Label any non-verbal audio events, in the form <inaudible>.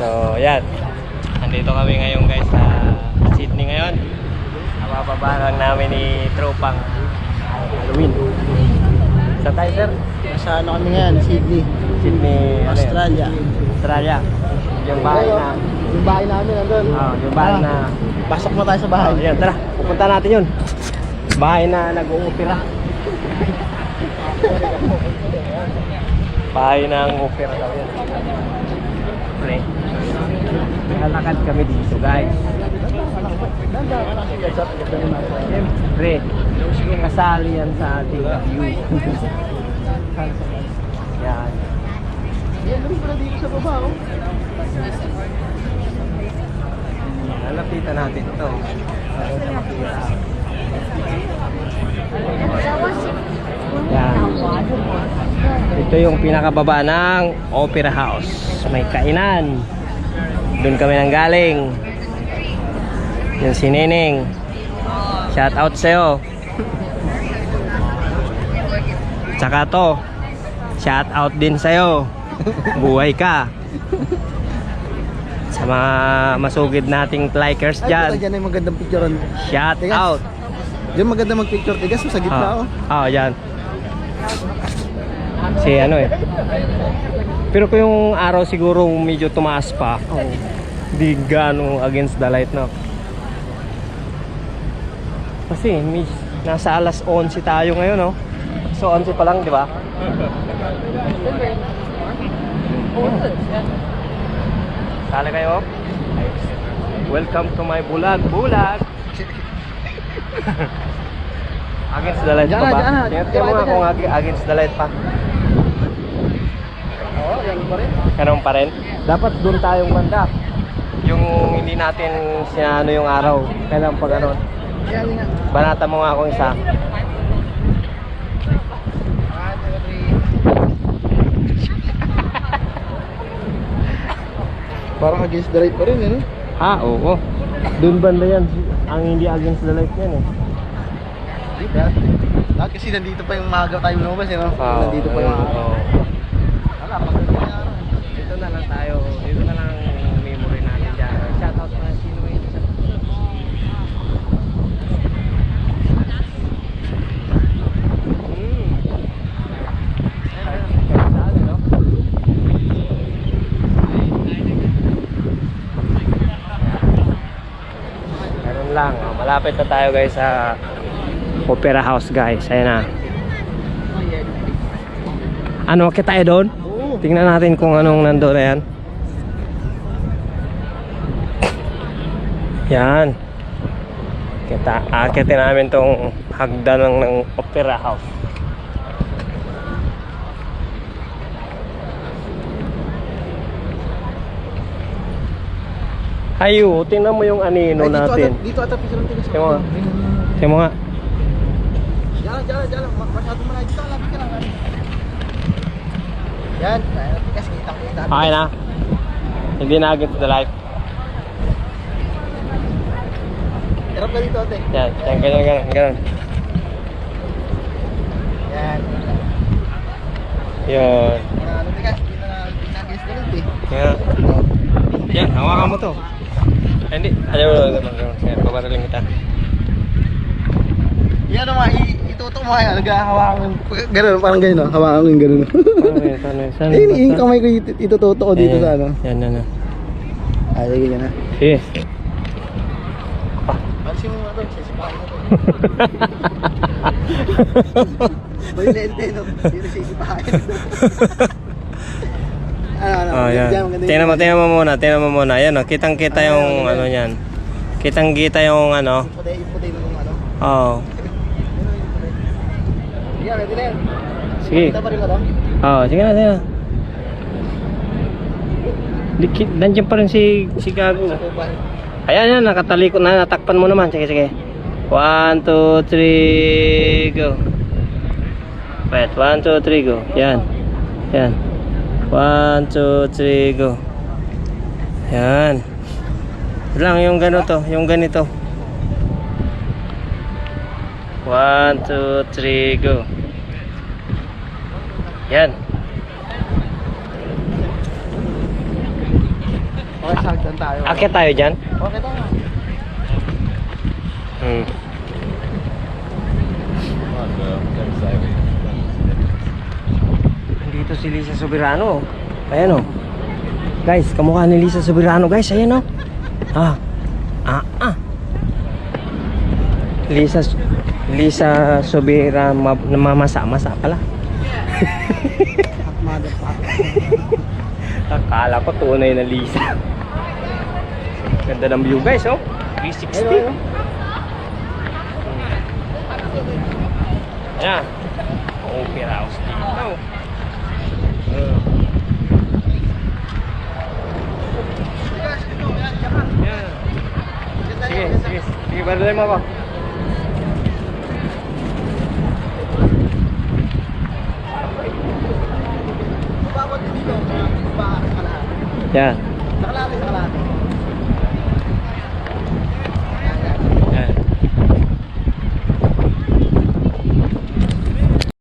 So, yan. Andito kami ngayon guys sa Sydney ngayon. Napapaba lang namin ni Tropang Halloween. Sa tayo sir? Sa ano kami ngayon, Sydney, Sydney, ano yun? Australia. Australia. Yung bahay na, Yung bahay namin nandun. oh, yung bahay Ah, na, Pasok mo tayo sa bahay. oh, yan, tara, pupunta natin yun. Bahay na nag-uupira. <laughs> bahay ng opera daw yan. Pre. Lalakad kami dito guys. Siyempre, kasali yan sa ating view. <laughs> yan. Yan, pala dito sa baba, oh. Lalapitan natin ito. Yan. Ito yung pinakababa ng Opera House. May kainan. Doon kami nang galing. Yung si Neneng. Shout out sa'yo. Tsaka to. Shout out din sa'yo. Buhay ka. Sa mga masugid nating likers Ay, dyan. puta, dyan ay magandang picturean. Shout Tigas. out. Diyan maganda mag-picture. Tigas mo sa gitna, oh. Ah, yan. Si ano eh. Pero kung yung araw siguro medyo tumaas pa, Oh. di gano against the light no. Kasi may, nasa alas 11 tayo ngayon no. So 11 pa lang, di ba? Sali kayo. Welcome to my bulag bulag. <laughs> against the light pa na, ba? na. Tingnan mo na, nga kung ag- against the light pa. Pa rin. Ganun pa rin. Dapat doon tayong banda. Yung hindi natin sinano yung araw. Kailangan pag ano. Banata mo nga akong isa. Parang against the light pa rin, ano? Ha, oo. Doon banda yan. Ang hindi against the light yan eh. Ah, kasi nandito pa yung maaga tayo lumabas, eh, no? Oo, nandito pa yung... oo. Wala, maganda na lang tayo. Dito na lang memory natin dyan. Shoutout na sino? Ganun lang. Malapit na tayo guys sa Opera House guys. Ayan na. Ano, kita tayo doon? Tingnan natin kung anong nandoon na yan. Yan. Kita, akitin namin tong hagdan ng, ng Opera House. Ayo, tingnan mo yung anino Ay, dito natin. Ata, dito ata picture ng tigas. Tingnan mo. Ayun, ayun. Tingnan mo nga. Lang, lang, diyan lang. Ma- Masyado malayo. Dito, lang. Yan, tigas, kita kita. Okay na. Hindi na against the light. Hirap ka dito, ate. Yan, yan, ganyan, ganyan, ganyan. Yan. Mga ano, tigas, hindi na na against the light, eh. Yan. Yan, hawakan mo to. Hindi, ayaw mo naman. Yan, babaraling kita. Yan naman, itutok mo kaya, naghahawakan. Ganun, parang ganun, no? hawakan ko yung ganun. Ano yun, ano yun, saan Eh, yun, yung kamay ko it- itututok ko dito Ayan, sa ano. Yan, yan, yan. Ah, sige yan na. Sige. Pansin mo nga to, sisipahan mo to. <laughs> May lente, no? Hindi sisipahan. <laughs> Ano, ano, Oh, yan. diyan, maganda Tingnan mo, tingnan mo muna, tingnan mo muna. Yan, oh, kitang-kita Ah, yung ano yan. Kitang-kita yung ano. Puti, yung puti nung ano. Oo. Yan, ready na yan. Sige. Kita pa rin ka? Oo, sige na, sige na. Di- Nandiyan pa rin si, si Gago. Ayan yan, nakatalikod na, natakpan mo naman. Sige, sige. One, two, three, go. Wait, one, two, three, go. Yan. Yan. One, two, three, go. Yan. Lang yung ganito, yung ganito. One, two, three, go. Yan. Okay, tayo. Akit tayo dyan. Okay tayo. Hmm. Dito si Lisa Soberano. Ayan oh. Guys, kamukha ni Lisa Soberano guys. Ayan oh. Ah. Ah ah. Lisa Lisa Soberano namamasa-masa pala. <laughs> Akala ko tunay na Lisa. Ganda ng view guys oh. 360. Ayan. Opera house dito. Uh. Ayan. Sige, sige. Sige, barulay mo ako. Yan. Nakalahati sa kalahati.